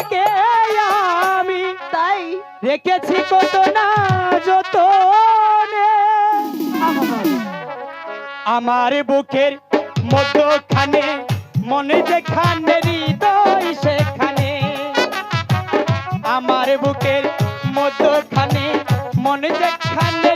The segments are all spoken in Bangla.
তোমাকে আমি তাই রেখেছি কত না যত আমার বুকের মতো খানে মনে যেখানে হৃদয়, সেখানে। আমার বুকের মতো খানে মনে যেখানে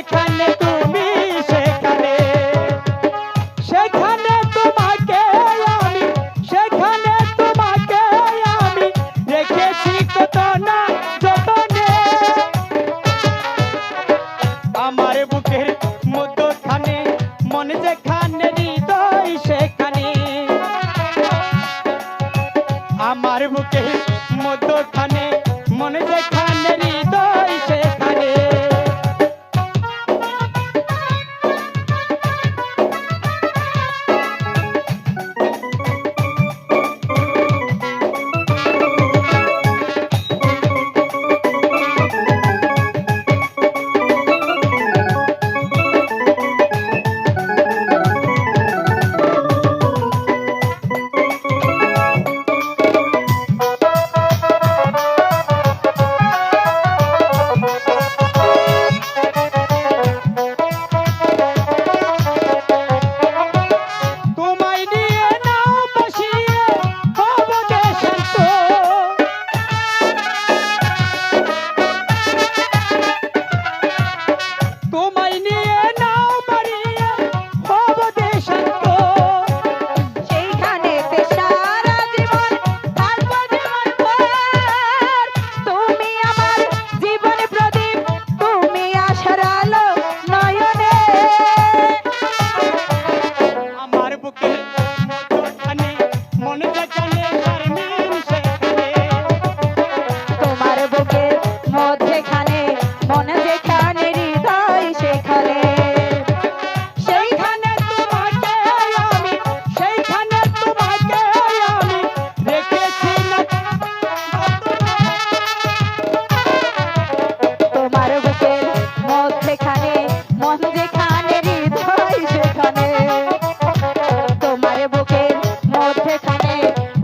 এখানে বুকে মনে মনে চলে পারমিন তোমার বুকে মধ্যেখানে মনে যেখানে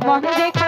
মন দেখে